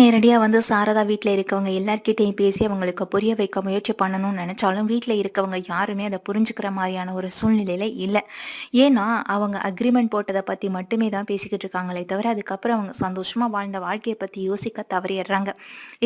நேரடியாக வந்து சாரதா வீட்டில் இருக்கவங்க எல்லார்கிட்டையும் பேசி அவங்களுக்கு புரிய வைக்க முயற்சி பண்ணணும்னு நினச்சாலும் வீட்டில் இருக்கவங்க யாருமே அதை புரிஞ்சுக்கிற மாதிரியான ஒரு சூழ்நிலையில் இல்லை. ஏன்னா அவங்க அக்ரிமெண்ட் போட்டதை பற்றி மட்டுமே தான் பேசிக்கிட்டு இருக்காங்களே தவிர அதுக்கப்புறம் அவங்க சந்தோஷமாக வாழ்ந்த வாழ்க்கையை பற்றி யோசிக்க தவறிடுறாங்க.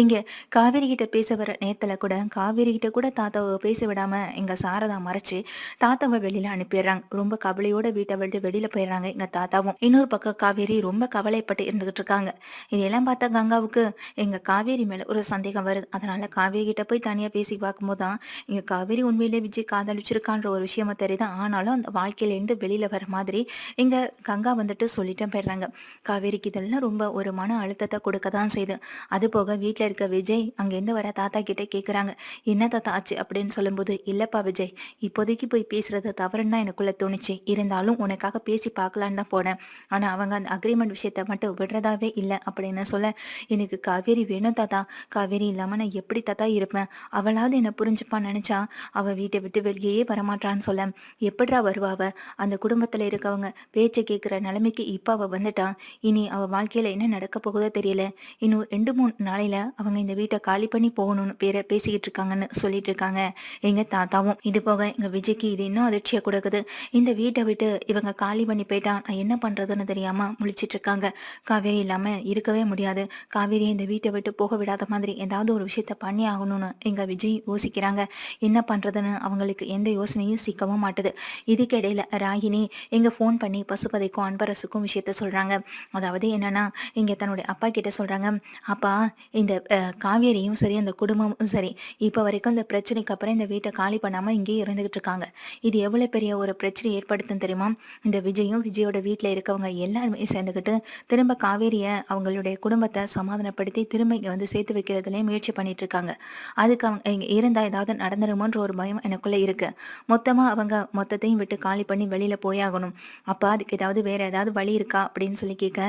இங்கே காவேரி கிட்ட பேச வர நேரத்தில் கூட காவேரி கிட்ட கூட தாத்தாவை பேச விடாமல் எங்கள் சாரதா மறைச்சு தாத்தாவை வெளியில் அனுப்பிடுறாங்க. ரொம்ப கவலையோட வீட்டை விட்டு வெளியில் போயிடுறாங்க எங்கள் தாத்தாவும். இன்னொரு பக்கம் காவேரி ரொம்ப கவலைப்பட்டு இருந்துகிட்டு இருக்காங்க. இதெல்லாம் பார்த்தா கங்காவுக்கு எங்க காவேரி மேல ஒரு சந்தேகம் வருது. அதனால காவேரி கிட்ட போய் தனியா பேசி பார்க்கும்போது தான் இங்க காவேரி உண்மையிலே விஜய் காதலிச்சிருக்கான்ற ஒரு விஷயமா தெரியுது. ஆனாலும் அந்த வாழ்க்கையிலேருந்து வெளியில் வெளியில வர மாதிரி எங்கள் கங்கா வந்துட்டு சொல்லிட்டு போயிடுறாங்க. காவேரிக்கு இதெல்லாம் ரொம்ப ஒரு மன அழுத்தத்தை கொடுக்க தான் செய்யுது அது போக வீட்டில் இருக்க விஜய் அங்கேருந்து வர தாத்தா கிட்ட கேட்குறாங்க என்ன தாத்தா ஆச்சு? அப்படின்னு சொல்லும்போது இல்லப்பா விஜய் இப்போதைக்கு போய் பேசுறது தவறுன்னு தான் எனக்குள்ள தோணுச்சு. இருந்தாலும் உனக்காக பேசி பார்க்கலான்னு தான் போனேன். ஆனால் அவங்க அந்த அக்ரிமெண்ட் விஷயத்த மட்டும் விடுறதாவே இல்லை அப்படின்னு சொல்ல எனக்கு எனக்கு காவேரி வேணும் தாத்தா. காவேரி இல்லாம நான் எப்படி தாத்தா இருப்பேன்? அவளாவது என்ன புரிஞ்சுப்பான்னு நினைச்சா? அவ வீட்டை விட்டு வெளியே வரமாட்டான்னு சொல்ல. எப்படிரா வருவா அவ? அந்த குடும்பத்துல இருக்கவங்க பேச்சை கேட்குற நிலைமைக்கு இப்ப அவ வந்துட்டான் இனி அவ வாழ்க்கையில என்ன நடக்க போகுதோ தெரியல. இன்னும் ரெண்டு மூணு நாளையில அவங்க இந்த வீட்டை காலி பண்ணி போகணும்னு பேரை பேசிக்கிட்டு இருக்காங்கன்னு சொல்லிட்டு இருக்காங்க. எங்க தாத்தாவும். இது போக எங்க விஜய்க்கு இது இன்னும் அதிர்ச்சியை கொடுக்குது. இந்த வீட்டை விட்டு இவங்க காலி பண்ணி போயிட்டா நான் என்ன பண்றதுன்னு தெரியாம முழிச்சிட்டு இருக்காங்க. காவேரி இல்லாம இருக்கவே முடியாது. காவேரி காவேரியை இந்த வீட்டை விட்டு போக விடாத மாதிரி ஏதாவது ஒரு விஷயத்த பண்ணி ஆகணும்னு எங்க விஜய் யோசிக்கிறாங்க. என்ன பண்றதுன்னு அவங்களுக்கு எந்த யோசனையும் சிக்கவும் மாட்டுது. இதுக்கிடையில் ராகினி எங்க ஃபோன் பண்ணி பசுபதைக்கும் அன்பரசுக்கும் விஷயத்த சொல்றாங்க. அதாவது என்னன்னா இங்க தன்னுடைய அப்பா கிட்ட சொல்றாங்க அப்பா இந்த காவேரியும் சரி அந்த குடும்பமும் சரி இப்போ வரைக்கும் இந்த பிரச்சனைக்கு அப்புறம் இந்த வீட்டை காலி பண்ணாம இங்கேயே இருந்துகிட்டு இருக்காங்க. இது எவ்வளவு பெரிய ஒரு பிரச்சனை ஏற்படுத்தும் தெரியுமா? இந்த விஜயும் விஜயோட வீட்டில் இருக்கவங்க எல்லாருமே சேர்ந்துக்கிட்டு திரும்ப காவேரியை அவங்களுடைய குடும்பத்தை சமாதானப்படுத்தி திரும்ப இங்கே வந்து சேர்த்து வைக்கிறதுலேயும் முயற்சி பண்ணிட்டு இருக்காங்க அதுக்கு அவங்க இங்க இருந்தால் ஏதாவது நடந்துருமோன்ற ஒரு பயம் எனக்குள்ளே இருக்கு. மொத்தமாக அவங்க மொத்தத்தையும் விட்டு காலி பண்ணி வெளியில் போயாகணும். அப்போ அதுக்கு ஏதாவது வேற ஏதாவது வழி இருக்கா அப்படின்னு சொல்லி கேட்க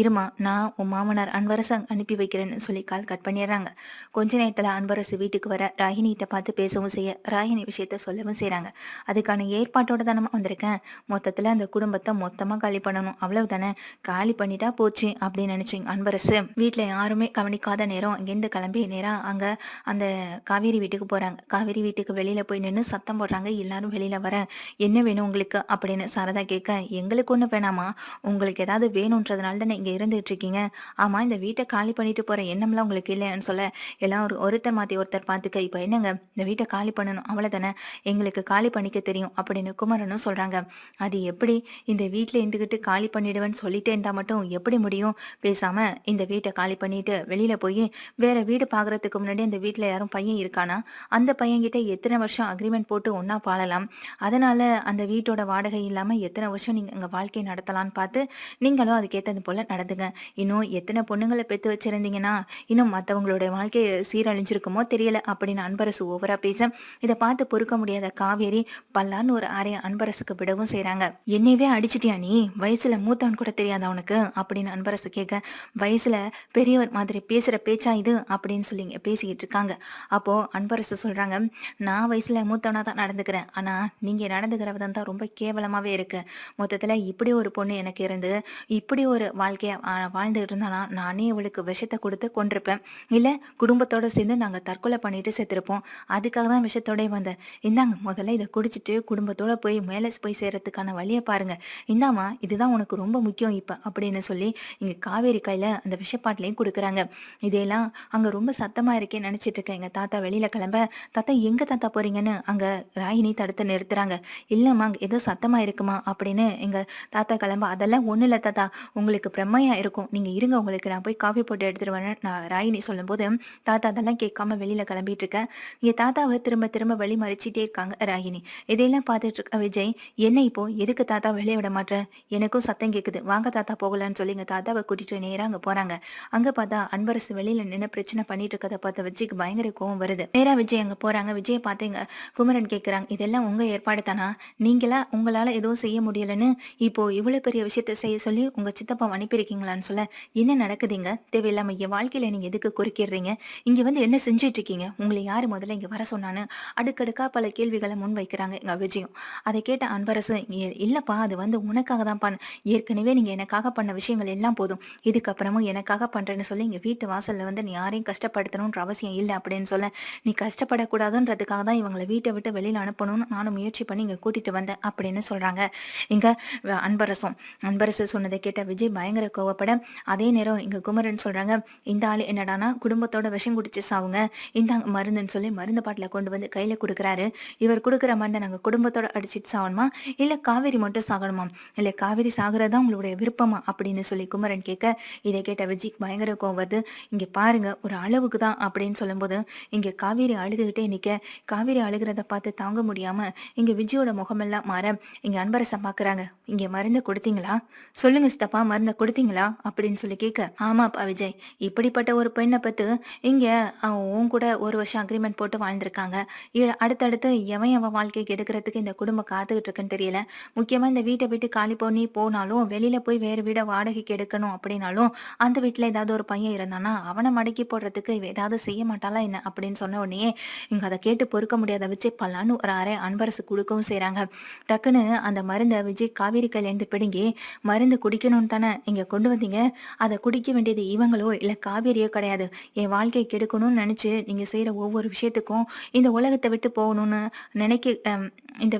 இருமா நான் உன் மாமனார் அன்பரசன் அனுப்பி வைக்கிறேன்னு சொல்லி கால் கட் பண்ணிடுறாங்க. கொஞ்ச நேரத்தில் அன்பரசு வீட்டுக்கு வர ராகினிகிட்ட பார்த்து பேசவும் செய்ய ராகினி விஷயத்த சொல்லவும் செய்கிறாங்க அதுக்கான ஏற்பாட்டோட தானே வந்திருக்கேன். மொத்தத்தில் அந்த குடும்பத்தை மொத்தமாக காலி பண்ணணும். அவ்வளவுதானே? காலி பண்ணிட்டா போச்சு அப்படின்னு நினச்சிங்க அன்பரசு வீட்டில் யார் யாருமே கவனிக்காத நேரம். இங்கேருந்து கிளம்பி நேராக அங்க அந்த காவேரி வீட்டுக்கு போறாங்க. காவேரி வீட்டுக்கு வெளியில போய் நின்று சத்தம் போடுறாங்க. எல்லாரும் வெளியில வர. என்ன வேணும் உங்களுக்கு? அப்படின்னு சாரதா கேட்க எங்களுக்கு ஒண்ணு வேணாமா உங்களுக்கு ஏதாவது வேணும்ன்றதுனால தானே இங்க இருந்துட்டு இருக்கீங்க. ஆமா இந்த வீட்டை காலி பண்ணிட்டு போற எண்ணம்லாம் உங்களுக்கு இல்லைன்னு சொல்ல. எல்லாம் ஒரு ஒருத்தர் மாத்தி ஒருத்தர் பார்த்துக்க இப்போ என்னங்க? இந்த வீட்டை காலி பண்ணணும். அவ்வளவுதானே? எங்களுக்கு காலி பண்ணிக்க தெரியும். அப்படின்னு குமரனும் சொல்றாங்க. அது எப்படி? இந்த வீட்டில் இருந்துக்கிட்டு காலி பண்ணிடுவேன்னு சொல்லிட்டே இருந்தா மட்டும் எப்படி முடியும்? பேசாம இந்த வீட்டை காலி பண்ணி பண்ணிட்டு வெளியில போய் வேற வீடு பார்க்கறதுக்கு முன்னாடி அந்த வீட்டில் யாரும் பையன் இருக்கானா? அந்த பையன் கிட்ட எத்தனை வருஷம் அக்ரிமெண்ட் போட்டு ஒன்னா பாழலாம் அதனால அந்த வீட்டோட வாடகை இல்லாம எத்தனை வருஷம் நீங்க உங்க வாழ்க்கையை நடத்தலாம்னு பார்த்து நீங்களும் அதுக்கேற்றது போல நடந்துங்க. இன்னும் எத்தனை பொண்ணுங்களை பெத்து வச்சிருந்தீங்கன்னா இன்னும் மற்றவங்களுடைய வாழ்க்கையை சீரழிஞ்சிருக்குமோ தெரியல. அப்படின்னு அன்பரசு ஓவரா பேச இதை பார்த்து பொறுக்க முடியாத காவேரி பல்லான்னு ஒரு அறைய அன்பரசுக்கு விடவும் செய்றாங்க. என்னையவே அடிச்சிட்டியா நீ? வயசுல மூத்தவன் கூட தெரியாதா உனக்கு? அப்படின்னு அன்பரசு கேட்க வயசுல பெரியவர் மாதிரி பேசுற பேச்சா இது அப்படின்னு சொல்லி பேசிக்கிட்டு இருக்காங்க. அப்போ அன்பரசு சொல்றாங்க நான் வயசுல மூத்தவனா தான் நடந்துக்கிறேன். ஆனா நீங்க நடந்துக்கிற விதம் தான் ரொம்ப கேவலமாவே இருக்கு. மொத்தத்துல இப்படி ஒரு பொண்ணு எனக்கு இருந்து இப்படி ஒரு வாழ்க்கைய வாழ்ந்துகிட்டு வாழ்ந்துட்டு இருந்தானா நானே இவளுக்கு விஷத்தை கொடுத்து கொண்டிருப்பேன் இல்ல குடும்பத்தோட சேர்ந்து நாங்க தற்கொலை பண்ணிட்டு செத்துருப்போம். அதுக்காக தான் விஷத்தோட வந்தேன். இந்தாங்க முதல்ல இதை குடிச்சிட்டு குடும்பத்தோட போய் மேலே போய் சேர்கிறதுக்கான வழியை பாருங்க. இந்தாமா இதுதான் உனக்கு ரொம்ப முக்கியம் இப்ப. அப்படின்னு சொல்லி இங்க காவேரி கையில அந்த விஷப்பாட்டிலையும் கொடுக்குறாங்க. இதையெல்லாம் அங்க ரொம்ப சத்தமா இருக்கேன்னு நினச்சிட்டு இருக்கேன் எங்க தாத்தா வெளியில கிளம்ப தாத்தா எங்க தாத்தா போறீங்கன்னு? அங்கே ராகினி தடுத்து நிறுத்துறாங்க. இல்லைம்மா அங்கே ஏதோ சத்தமா இருக்குமா? அப்படின்னு எங்க தாத்தா கிளம்ப அதெல்லாம் ஒன்றும் இல்லை தாத்தா. உங்களுக்கு பிரம்மையா இருக்கும். நீங்கள் இருங்க உங்களுக்கு நான் போய் காஃபி போட்டு எடுத்துட்டு வரேன். நான் ராகினி சொல்லும்போது தாத்தா அதெல்லாம் கேட்காம வெளியில கிளம்பிட்டு இருக்கேன் என் தாத்தாவை திரும்ப திரும்ப வழி மறைச்சிட்டே இருக்காங்க ராகினி. இதையெல்லாம் பார்த்துட்டு இருக்க விஜய் என்ன இப்போ? எதுக்கு தாத்தா வெளியே விட மாட்டேன் எனக்கும் சத்தம் கேட்குது வாங்க தாத்தா போகலான்னு சொல்லி எங்கள் தாத்தாவை கூட்டிட்டு நேராக அங்கே போகிறாங்க அங்கே பார்த்தா அன்பரசு வெளியில நின்று பிரச்சனை பண்ணிட்டு இருக்கதை பார்த்த விஜய்க்கு பயங்கர கோவம் வருது. நேரா விஜய் அங்க போறாங்க. விஜயை பார்த்தீங்க குமரன் கேக்குறாங்க. இதெல்லாம் உங்க ஏற்பாடு தானா? நீங்களா? உங்களால எதுவும் செய்ய முடியலன்னு இப்போ இவ்வளவு பெரிய விஷயத்த செய்ய சொல்லி உங்க சித்தப்பா அனுப்பியிருக்கீங்களான்னு சொல்ல என்ன நடக்குதுங்க தேவையில்லாம என் வாழ்க்கையில நீங்க எதுக்கு குறுக்கிடுறீங்க? இங்க வந்து என்ன செஞ்சுட்டு இருக்கீங்க உங்களை யாரு முதல்ல இங்க வர சொன்னான்னு அடுக்கடுக்கா பல கேள்விகளை முன் வைக்கிறாங்க எங்க விஜயம். அதை கேட்ட அன்பரசு இல்லப்பா அது வந்து உனக்காக தான் பண்ண ஏற்கனவே நீங்க எனக்காக பண்ண விஷயங்கள் எல்லாம் போதும். இதுக்கப்புறமும் எனக்காக பண்றேன்னு சொல்லி இங்கே வீட்டு வாசலில் வந்து நீ யாரையும் கஷ்டப்படுத்தணுன்ற அவசியம் இல்லை அப்படின்னு சொல்ல. நீ கஷ்டப்படக்கூடாதுன்றதுக்காக தான் இவங்களை வீட்டை விட்டு வெளியில் அனுப்பணும்னு நானும் முயற்சி பண்ணி இங்கே கூட்டிகிட்டு வந்தேன் அப்படின்னு சொல்கிறாங்க இங்கே அன்பரசும். அன்பரசு சொன்னதை கேட்ட விஜய் பயங்கர கோவப்பட அதே நேரம் இங்கே குமரன் சொல்கிறாங்க இந்த ஆள் என்னடானா குடும்பத்தோட விஷம் குடிச்சு சாவுங்க. இந்தாங்க மருந்துன்னு சொல்லி மருந்து பாட்டில் கொண்டு வந்து கையில் கொடுக்குறாரு. இவர் கொடுக்குற மருந்தை நாங்கள் குடும்பத்தோட அடிச்சிட்டு சாகணுமா இல்லை காவேரி மட்டும் சாகணுமா? இல்லை காவேரி சாகிறதா உங்களுடைய விருப்பமா? அப்படின்னு சொல்லி குமரன் கேட்க இதை கேட்ட விஜய் பயங்கர கோவம் வருது இங்கே பாருங்க ஒரு அளவுக்கு தான் அப்படின்னு சொல்லும்போது இங்கே காவேரி அழுதுகிட்டே நிற்க காவேரி அழுகிறத பார்த்து தாங்க முடியாம இங்கே விஜயோட முகமெல்லாம் மாற இங்கே அன்பரசம் பார்க்குறாங்க. இங்கே மருந்து கொடுத்தீங்களா? சொல்லுங்க சித்தப்பா மருந்தை கொடுத்தீங்களா? அப்படின்னு சொல்லி கேட்க ஆமாப்பா விஜய். இப்படிப்பட்ட ஒரு பெண்ணை பத்து இங்க அவன் உன் கூட ஒரு வருஷம் அக்ரிமெண்ட் போட்டு வாழ்ந்திருக்காங்க. இ- அடுத்தடுத்து எவன் அவன் வாழ்க்கைக்கு எடுக்கிறதுக்கு இந்த குடும்பம் காத்துக்கிட்டு இருக்குன்னு தெரியல. முக்கியமா இந்த வீட்டை விட்டு காலி பண்ணி போனாலும் வெளியில போய் வேறு வீட வாடகைக்கு எடுக்கணும் அப்படின்னாலும் அந்த வீட்டுல ஏதாவது ஒரு பையன் இருந்தானா அவனை மடக்கி போடுறதுக்கு இவ ஏதாவது செய்ய மாட்டாளா என்ன? அப்படின்னு சொன்ன உடனே இங்க அதை கேட்டு பொறுக்க முடியாத வச்சு பல்லான்னு ஒரு அரை அன்பரசு கொடுக்கவும் செய்யறாங்க டக்குன்னு அந்த மருந்தை விஜய் காவேரி கையிலேருந்து பிடுங்கி மருந்து குடிக்கணும்னு தானே இங்க கொண்டு வந்தீங்க? அதை குடிக்க வேண்டியது இவங்களோ இல்ல காவேரியோ கிடையாது. என் வாழ்க்கை கெடுக்கணும்னு நினைச்சு நீங்க செய்யற ஒவ்வொரு விஷயத்துக்கும் இந்த உலகத்தை விட்டு போகணும்னு நினைக்க இந்த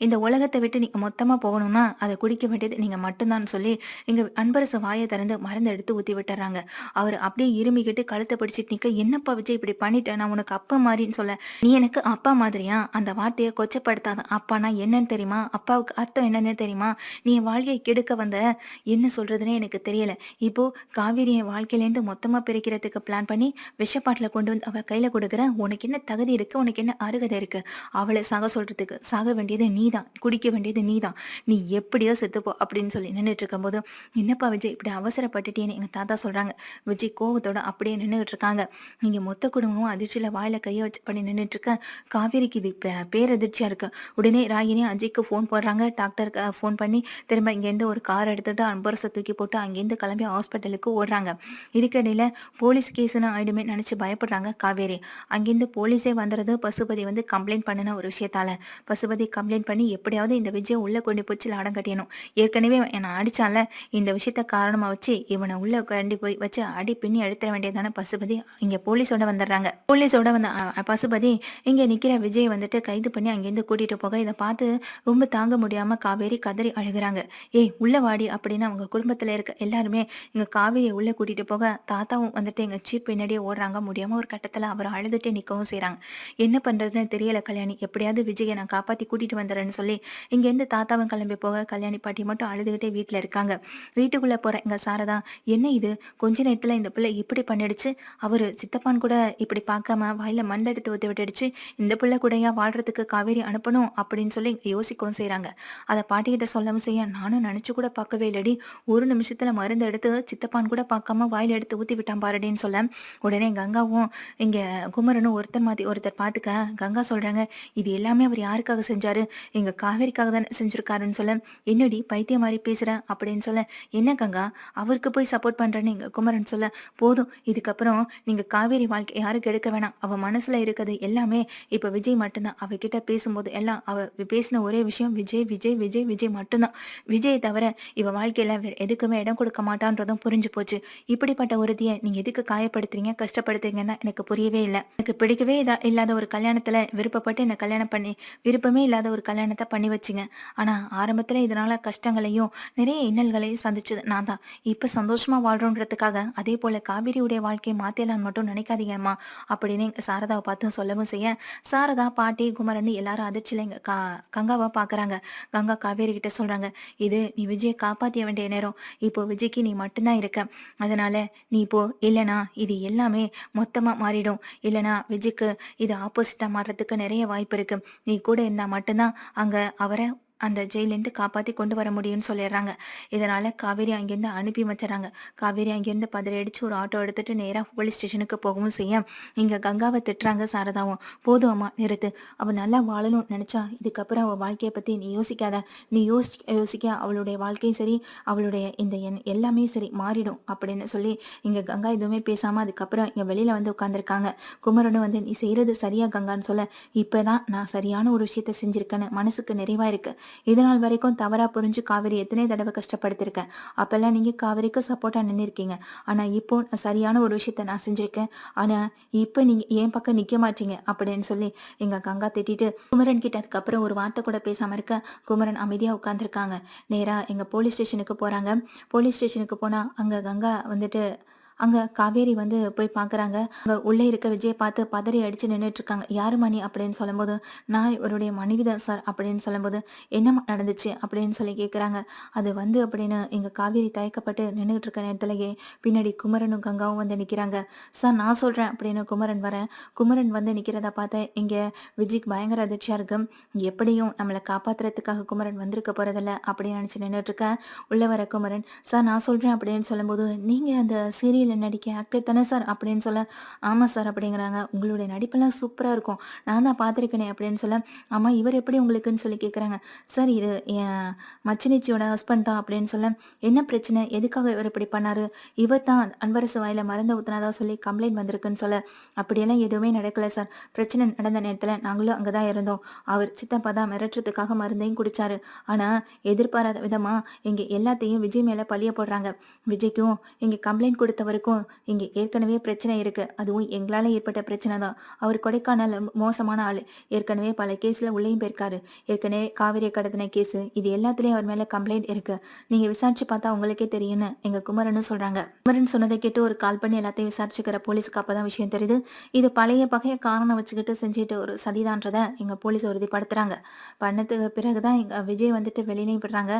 இந்த உலகத்தை விட்டு நீங்க மொத்தமா போகணும்னா அதை குடிக்க வேண்டியது நீங்க மட்டும்தான் சொல்லி இங்க அன்பரசு வாயை திறந்து மருந்து எடுத்து ஊத்தி விட்டுறாங்க. அவர் அப்படியே இருமிக்கிட்டு கழுத்தை பிடிச்சிட்டு நிக்க என்னப்பா விஜய் இப்படி பண்ணிட்டேன் நான் உனக்கு அப்பா மாதிரின்னு சொல்ல. நீ எனக்கு அப்பா மாதிரியா? அந்த வார்த்தையை கொச்சப்படுத்தாத. அப்பானா என்னன்னு தெரியுமா? அப்பாவுக்கு அர்த்தம் என்னன்னு தெரியுமா? நீ என் வாழ்க்கையை கெடுக்க வந்த என்ன சொல்றதுன்னு எனக்கு தெரியல. இப்போ காவேரி என் வாழ்க்கையிலேருந்து மொத்தமா பிரிக்கிறதுக்கு பிளான் பண்ணி விஷப்பாட்டில் கொண்டு வந்து அவ கையில கொடுக்குற உனக்கு என்ன தகுதி இருக்கு? உனக்கு என்ன அருகதை இருக்கு? அவளை சாக சொல்றதுக்கு சாக வேண்டியது நீ நீதான் குடிக்க வேண்டியது நீதான். நீ எப்படியோ செத்துப்போ அப்படின்னு சொல்லி நின்றுட்டு இருக்கும்போது என்னப்பா விஜய் இப்படி அவசரப்பட்டுட்டேன்னு எங்கள் தாத்தா சொல்கிறாங்க விஜய் கோவத்தோட அப்படியே நின்றுட்டு இருக்காங்க. இங்கே மொத்த குடும்பமும் அதிர்ச்சியில் வாயில் கையை வச்சு பண்ணி நின்றுட்டு இருக்க. காவேரிக்கு இது பே- பேரதிர்ச்சியா இருக்கு. உடனே ராகினி அஜய்க்கு ஃபோன் போடுறாங்க. டாக்டருக்கு ஃபோன் பண்ணி திரும்ப இங்கேருந்து ஒரு கார் எடுத்துட்டு அன்பரசை தூக்கி போட்டு அங்கேருந்து கிளம்பி ஹாஸ்பிட்டலுக்கு ஓடுறாங்க. இதுக்கிடையில போலீஸ் கேஸ்னு ஆயிடுமே நினச்சி பயப்படுறாங்க காவேரி. அங்கேருந்து போலீஸே வந்துடுறது பசுபதி வந்து கம்ப்ளைண்ட் பண்ணின ஒரு விஷயத்தால. பசுபதி கம்ப்ளைண்ட் பண்ணி எப்படியாவது இந்த விஜயை உள்ள கொண்டு போச்சு லாடம் கட்டியணும். ஏற்கனவே என்னை அடிச்சால இந்த விஷயத்த காரணமா வச்சு இவனை உள்ள கொண்டு போய் வச்சு அடி பின்னி எடுத்துட வேண்டியதான பசுபதி. இங்க போலீஸோட வந்துடுறாங்க. போலீஸோட வந்த பசுபதி இங்க நிக்கிற விஜய் வந்துட்டு கைது பண்ணி அங்கேருந்து கூட்டிட்டு போக இதை பார்த்து ரொம்ப தாங்க முடியாம காவேரி கதறி அழுகுறாங்க. ஏய் உள்ள வாடி அப்படின்னு அவங்க குடும்பத்துல இருக்க எல்லாருமே இங்க காவேரியை உள்ள கூட்டிட்டு போக தாத்தாவும் வந்துட்டு எங்க சீப் பின்னாடியே ஓடுறாங்க. முடியாம ஒரு கட்டத்துல அவர் அழுதுட்டு நிக்கவும் செய்யறாங்க என்ன பண்றதுன்னு தெரியல கல்யாணி. எப்படியாவது விஜயை நான் காப்பாத்தி கூட்டிட்டு சொல்லி இங்கேருந்து தாத்தாவும் கிளம்பி போக கல்யாணி பாட்டி மட்டும் அழுதுகிட்டே வீட்டில் இருக்காங்க. வீட்டுக்குள்ள போற எங்க சாரதா என்ன இது? கொஞ்ச நேரத்துல இந்த பிள்ளை இப்படி பண்ணிடுச்சு? அவரு சித்தப்பான் கூட இப்படி பார்க்காம வாயில மண்டை எடுத்து ஊத்தி விட்டுடுச்சு. இந்த பிள்ளை கூடயா வாழ்றதுக்கு காவேரி அனுப்பணும்? அப்படின்னு சொல்லி யோசிக்கவும் செய்கிறாங்க அதை பாட்டிக்கிட்ட சொல்லவும் செய்ய நானும் நினைச்சு கூட பார்க்கவே இல்லடி. ஒரு நிமிஷத்துல மருந்து எடுத்து சித்தப்பான் கூட பார்க்காம வாயில எடுத்து ஊத்தி விட்டான் பாருடின்னு சொல்ல. உடனே கங்காவும் இங்க குமரனும் ஒருத்தர் மாத்தி ஒருத்தர் பார்த்துக்க. கங்கா சொல்றாங்க இது எல்லாமே அவர் யாருக்காக செஞ்சாரு? எங்க காவேரிக்காக தானே செஞ்சிருக்காருன்னு சொல்ல என்னடி பைத்தியம் மாதிரி பேசுற அப்படின்னு சொல்ல என்ன கங்கா அவருக்கு போய் சப்போர்ட் பண்றேன்னு எங்க குமரன் சொல்ல போதும் இதுக்கப்புறம் நீங்க காவேரி வாழ்க்கை யாருக்கு எடுக்க வேணாம் அவ மனசுல இருக்கிறது எல்லாமே இப்ப விஜய் மட்டும்தான். அவகிட்ட பேசும்போது எல்லாம் அவ பேசின ஒரே விஷயம் விஜய் விஜய் விஜய் விஜய் மட்டும்தான். விஜயை தவிர இவ வாழ்க்கையில வேற எதுக்குமே இடம் கொடுக்க மாட்டான்றதும் புரிஞ்சு போச்சு. இப்படிப்பட்ட உறுதியை நீங்க எதுக்கு காயப்படுத்துறீங்க கஷ்டப்படுத்துறீங்கன்னா எனக்கு புரியவே இல்லை. எனக்கு பிடிக்கவே இல்லாத ஒரு கல்யாணத்துல விருப்பப்பட்டு என்ன கல்யாணம் பண்ணி விருப்பமே இல்லாத ஒரு கல்யாணம் கல்யாணத்தை பண்ணி வச்சிங்க. ஆனால் ஆரம்பத்தில் இதனால் கஷ்டங்களையும் நிறைய இன்னல்களையும் சந்திச்சது நான் தான். இப்போ சந்தோஷமாக வாழ்கிறோன்றதுக்காக அதே போல் காவிரியுடைய வாழ்க்கையை மாத்திடலான்னு மட்டும் நினைக்காதீங்கம்மா அப்படின்னு சாரதாவை பார்த்து சொல்லவும் செய்ய சாரதா பாட்டி குமரன் எல்லாரும் அதிர்ச்சியில் கா கங்காவை பார்க்குறாங்க கங்கா காவேரி கிட்ட சொல்கிறாங்க இது நீ விஜயை காப்பாற்றிய வேண்டிய நேரம். இப்போ விஜய்க்கு நீ மட்டும்தான் இருக்க. அதனால நீ இப்போ இல்லைனா இது எல்லாமே மொத்தமாக மாறிடும். இல்லைனா விஜய்க்கு இது ஆப்போசிட்டாக மாறுறதுக்கு நிறைய வாய்ப்பு இருக்கு. நீ கூட இருந்தால் மட்டும்தான் அங்கே அவரை அந்த ஜெயிலேருந்து காப்பாத்தி கொண்டு வர முடியும்னு சொல்லிடுறாங்க. இதனால காவேரி அங்கேருந்து அனுப்பி வச்சுறாங்க காவேரி அங்கேருந்து பதறி அடிச்சு ஒரு ஆட்டோ எடுத்துட்டு நேரா போலீஸ் ஸ்டேஷனுக்கு போகவும் செய்ய இங்க கங்காவை திட்டுறாங்க சாரதாவும். போதும் அம்மா நிறுத்து. அவ நல்லா வாழணும்னு நினைச்சா இதுக்கப்புறம் அவள் வாழ்க்கையை பத்தி நீ யோசிக்காத. நீ யோசி யோசிக்க அவளுடைய வாழ்க்கையும் சரி அவளுடைய இந்த எண் எல்லாமே சரி மாறிடும் அப்படின்னு சொல்லி இங்க கங்கா எதுவுமே பேசாம அதுக்கப்புறம் இங்க வெளியில வந்து உட்காந்துருக்காங்க குமரனும் வந்து நீ செய்யறது சரியா கங்கான்னு சொல்ல. இப்பதான் நான் சரியான ஒரு விஷயத்த செஞ்சிருக்கேன்னு மனசுக்கு நிறைவா இருக்கு. இது நாள் வரைக்கும் தவறா புரிஞ்சு காவேரி எத்தனை தடவை கஷ்டப்படுத்திருக்கேன். அப்பெல்லாம் நீங்க காவேரிக்கு சப்போர்ட்டா நின்றுருக்கீங்க ஆனா இப்போ சரியான ஒரு விஷயத்த நான் செஞ்சிருக்கேன். ஆனா இப்போ நீங்க என் பக்கம் நிக்க மாட்டீங்க அப்படின்னு சொல்லி எங்க கங்கா திட்டிட்டு குமரன் கிட்ட அதுக்கப்புறம் ஒரு வார்த்தை கூட பேசாம இருக்க குமரன் அமைதியா உட்காந்துருக்காங்க நேரா எங்க போலீஸ் ஸ்டேஷனுக்கு போறாங்க. போலீஸ் ஸ்டேஷனுக்கு போனா அங்க கங்கா வந்துட்டு அங்க காவேரி வந்து போய் பாக்குறாங்க. அங்க உள்ளே இருக்க விஜயை பார்த்து பதறி அடிச்சு நின்றுட்டு இருக்காங்க யாரு மணி? அப்படின்னு சொல்லும்போது நான் இவருடைய மனைவிதான் சார் அப்படின்னு சொல்லும்போது என்ன நடந்துச்சு? அப்படின்னு சொல்லி கேட்குறாங்க அது வந்து அப்படின்னு எங்க காவேரி தயக்கப்பட்டு நின்றுட்டு இருக்க நேரத்துலயே பின்னாடி குமரனும் கங்காவும் வந்து நிக்கிறாங்க. சார் நான் சொல்றேன் அப்படின்னு குமரன் வரேன் குமரன் வந்து நிக்கிறத பார்த்த இங்க விஜய்க்கு பயங்கர அதிர்ச்சியா இருக்கு. எப்படியும் நம்மளை காப்பாத்துறதுக்காக குமரன் வந்திருக்க போறதில்ல அப்படின்னு நினைச்சு நின்றுட்டு இருக்கேன் உள்ள வர குமரன் சார் நான் சொல்றேன் அப்படின்னு சொல்லும்போது நீங்க அந்த சீரியல் சீரியலில் நடிக்க ஆக்டர் தானே சார் அப்படின்னு சொல்ல ஆமாம் சார் அப்படிங்கிறாங்க. உங்களுடைய நடிப்பெல்லாம் சூப்பராக இருக்கும். நான் தான் பார்த்துருக்கேனே அப்படின்னு சொல்ல ஆமாம் இவர் எப்படி உங்களுக்குன்னு சொல்லி கேட்குறாங்க சார் இது என் மச்சினிச்சியோட ஹஸ்பண்ட் தான் அப்படின்னு சொல்ல என்ன பிரச்சனை? எதுக்காக இவர் இப்படி பண்ணார்? இவர் தான் அன்பரசு வாயில மருந்து ஊத்துனதா சொல்லி கம்ப்ளைண்ட் வந்திருக்குன்னு சொல்ல அப்படியெல்லாம் எதுவுமே நடக்கல சார் பிரச்சனை நடந்த நேரத்தில் நாங்களும் அங்கே தான் இருந்தோம். அவர் சித்தப்பா தான் மிரட்டுறதுக்காக மருந்தையும் குடிச்சாரு. ஆனால் எதிர்பாராத விதமாக இங்கே எல்லாத்தையும் விஜய் மேலே பழிய போடுறாங்க. விஜய்க்கும் இங்கே கம்ப்ளைண்ட் கொடுத்தவர் அவருக்கும் இங்கே ஏற்கனவே பிரச்சனை இருக்கு. அதுவும் எங்களால் ஏற்பட்ட பிரச்சனை தான். அவர் கொடைக்கானல் மோசமான ஆள். ஏற்கனவே பல கேஸில் உள்ளேயும் போயிருக்காரு. ஏற்கனவே காவிரியை கடத்தின கேஸ். இது எல்லாத்துலேயும் அவர் மேலே கம்ப்ளைண்ட் இருக்கு. நீங்கள் விசாரிச்சு பார்த்தா உங்களுக்கே தெரியும்னு எங்கள் குமரன் சொல்கிறாங்க குமரன் சொன்னதை கேட்டு ஒரு கால் பண்ணி எல்லாத்தையும் விசாரிச்சுக்கிற போலீஸ்க்கு அப்போ தான் விஷயம் தெரியுது. இது பழைய பகைய காரணம் வச்சுக்கிட்டு செஞ்சுட்டு ஒரு சதிதான்றதை எங்கள் போலீஸ் உறுதிப்படுத்துகிறாங்க பண்ணதுக்கு பிறகு தான் எங்கள் விஜய் வந்துட்டு வெளியிலையும் விடுறாங்க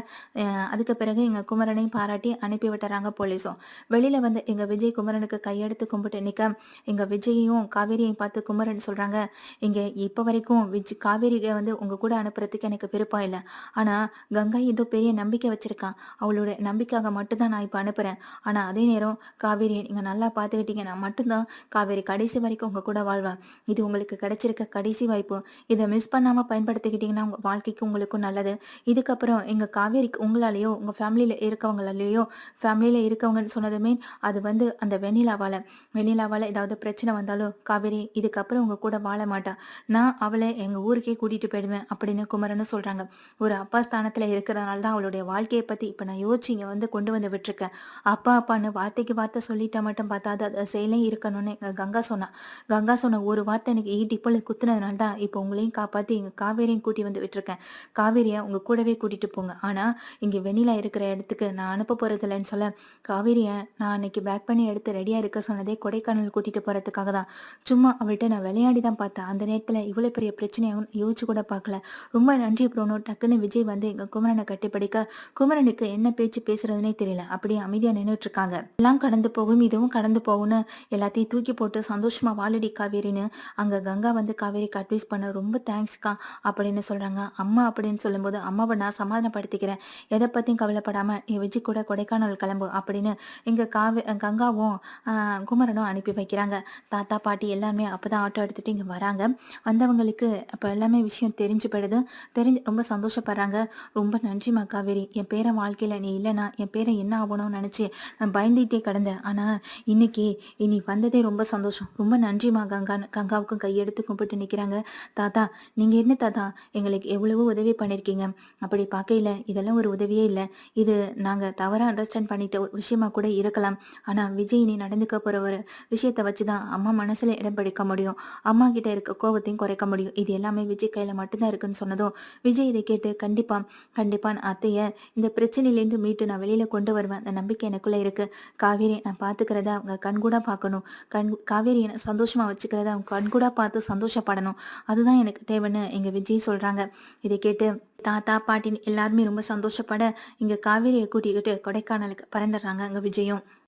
அதுக்கு பிறகு எங்கள் குமரனையும் பாராட்டி அனுப்பி விட்டுறாங்க போலீஸும். வெளியில் வந்து எங்கள் விஜய் குமரனுக்கு கையெடுத்து கும்பிட்டு நிற்க இங்க விஜயையும் காவேரியையும் பார்த்து குமரன் சொல்றாங்க. இங்க இப்போ வரைக்கும் விஜ் காவேரியை வந்து உங்க கூட அனுப்புறதுக்கு எனக்கு விருப்பம் இல்லை. ஆனா கங்கா ஏதோ பெரிய நம்பிக்கை வச்சிருக்கான். அவளோட நம்பிக்கையாக மட்டும்தான் நான் இப்போ அனுப்புறேன். ஆனா அதே நேரம் காவேரியை நீங்க நல்லா பார்த்துக்கிட்டீங்கன்னா மட்டும்தான் காவேரி கடைசி வரைக்கும் உங்க கூட வாழ்வேன் இது உங்களுக்கு கிடைச்சிருக்க கடைசி வாய்ப்பு. இதை மிஸ் பண்ணாம பயன்படுத்திக்கிட்டீங்கன்னா உங்க வாழ்க்கைக்கு உங்களுக்கும் நல்லது. இதுக்கப்புறம் எங்க காவேரிக்கு உங்களாலேயோ உங்க ஃபேமிலியில இருக்கவங்களாலேயோ ஃபேமிலியில இருக்கவங்கன்னு சொன்னதுமே அது வந்து வந்து அந்த வெண்ணிலாவால் வெண்ணிலாவால் ஏதாவது பிரச்சனை வந்தாலும் காவேரி இதுக்கப்புறம் உங்கள் கூட வாழ மாட்டா. நான் அவளை எங்கள் ஊருக்கே கூட்டிகிட்டு போயிடுவேன் அப்படின்னு குமரன்னு சொல்கிறாங்க ஒரு அப்பா ஸ்தானத்தில் இருக்கிறதுனால தான் அவளுடைய வாழ்க்கையை பற்றி இப்போ நான் யோசிச்சு இங்கே வந்து கொண்டு வந்து விட்டுருக்கேன். அப்பா அப்பான்னு வார்த்தைக்கு வார்த்தை சொல்லிட்டா மட்டும் பார்த்தாது அது செயலே இருக்கணும்னு எங்கள் கங்கா சொன்னா. கங்கா சொன்ன ஒரு வார்த்தை எனக்கு ஈட்டி போல குத்துனதுனால தான் இப்போ உங்களையும் காப்பாற்றி எங்கள் காவேரியும் கூட்டி வந்து விட்டுருக்கேன். காவேரியை உங்கள் கூடவே கூட்டிகிட்டு போங்க. ஆனால் இங்கே வெண்ணிலா இருக்கிற இடத்துக்கு நான் அனுப்ப போகிறதில்லன்னு சொல்ல காவேரியை நான் அன்னைக்கு பேக் பண்ணி எடுத்து ரெடியாக இருக்க சொன்னதே கொடைக்கானல் கூட்டிகிட்டு போகிறதுக்காக தான். சும்மா அவள்கிட்ட நான் விளையாடி தான் பார்த்தேன். அந்த நேரத்தில் இவ்வளோ பெரிய பிரச்சனையாகவும் யோசிச்சு கூட பார்க்கல. ரொம்ப நன்றி ப்ரோனோ டக்குன்னு விஜய் வந்து எங்கள் குமரனை கட்டிப்படிக்க குமரனுக்கு என்ன பேச்சு பேசுறதுனே தெரியல. அப்படியே அமைதியாக நின்றுட்டு இருக்காங்க எல்லாம் கடந்து போகும் இதுவும் கடந்து போகும்னு எல்லாத்தையும் தூக்கி போட்டு சந்தோஷமா வாழடி காவேரின்னு அங்கே கங்கா வந்து காவேரிக்கு அட்வைஸ் பண்ண ரொம்ப தேங்க்ஸ்க்கா அப்படின்னு சொல்கிறாங்க அம்மா அப்படின்னு சொல்லும்போது அம்மாவை நான் சமாதானப்படுத்திக்கிறேன். எதை பற்றியும் கவலைப்படாமல் நீ விஜய் கூட கொடைக்கானல் கிளம்பு அப்படின்னு எங்கள் காவே கங்காவும் குமரனும் அனுப்பி வைக்கிறாங்க. தாத்தா பாட்டி எல்லாமே அப்போ தான் ஆட்டோ எடுத்துகிட்டு இங்கே வராங்க. வந்தவங்களுக்கு அப்போ எல்லாமே விஷயம் தெரிஞ்சு போயிடுது தெரிஞ்சு ரொம்ப சந்தோஷப்படுறாங்க. ரொம்ப நன்றிமா காவேரி என் பேரை வாழ்க்கையில் நீ இல்லைனா என் பேரை என்ன ஆகணும்னு நினச்சி நான் பயந்துகிட்டே கிடந்தேன். ஆனால் இன்னைக்கு இனி வந்ததே ரொம்ப சந்தோஷம். ரொம்ப நன்றிமா கங்கா கங்காவுக்கும் கையெடுத்து கும்பிட்டு நிற்கிறாங்க தாத்தா நீங்கள் என்ன தாத்தா? எங்களுக்கு எவ்வளவோ உதவி பண்ணியிருக்கீங்க அப்படி பார்க்கையில் இதெல்லாம் ஒரு உதவியே இல்லை. இது நாங்கள் தவறாக அண்டர்ஸ்டாண்ட் பண்ணிட்ட விஷயமா கூட இருக்கலாம். ஆனால் விஜய் நீ நடந்துக்க போற ஒரு விஷயத்த வச்சுதான் அம்மா மனசுல இடம் பிடிக்க முடியும். அம்மா கிட்ட இருக்க கோபத்தையும் குறைக்க முடியும். இது எல்லாமே விஜய் கையில மட்டும்தான் இருக்குன்னு சொன்னதும் விஜய் இதை கேட்டு கண்டிப்பா நான் அத்தைய இந்த பிரச்சனையிலேருந்து மீட்டு நான் வெளியில கொண்டு வருவேன். அந்த நம்பிக்கை எனக்குள்ள இருக்கு. காவேரி நான் பாத்துக்கிறத அவங்க கண்கூடாக பார்க்கணும். கண் காவேரி என்ன சந்தோஷமா வச்சுக்கிறத அவங்க கண்கூடாக பார்த்து சந்தோஷப்படணும். அதுதான் எனக்கு தேவைன்னு எங்க விஜய் சொல்றாங்க. இதை கேட்டு தாத்தா பாட்டின்னு எல்லாருமே ரொம்ப சந்தோஷப்பட இங்க காவேரியை கூட்டிக்கிட்டு கொடைக்கானலுக்கு பறந்துடுறாங்க அங்க விஜயும்.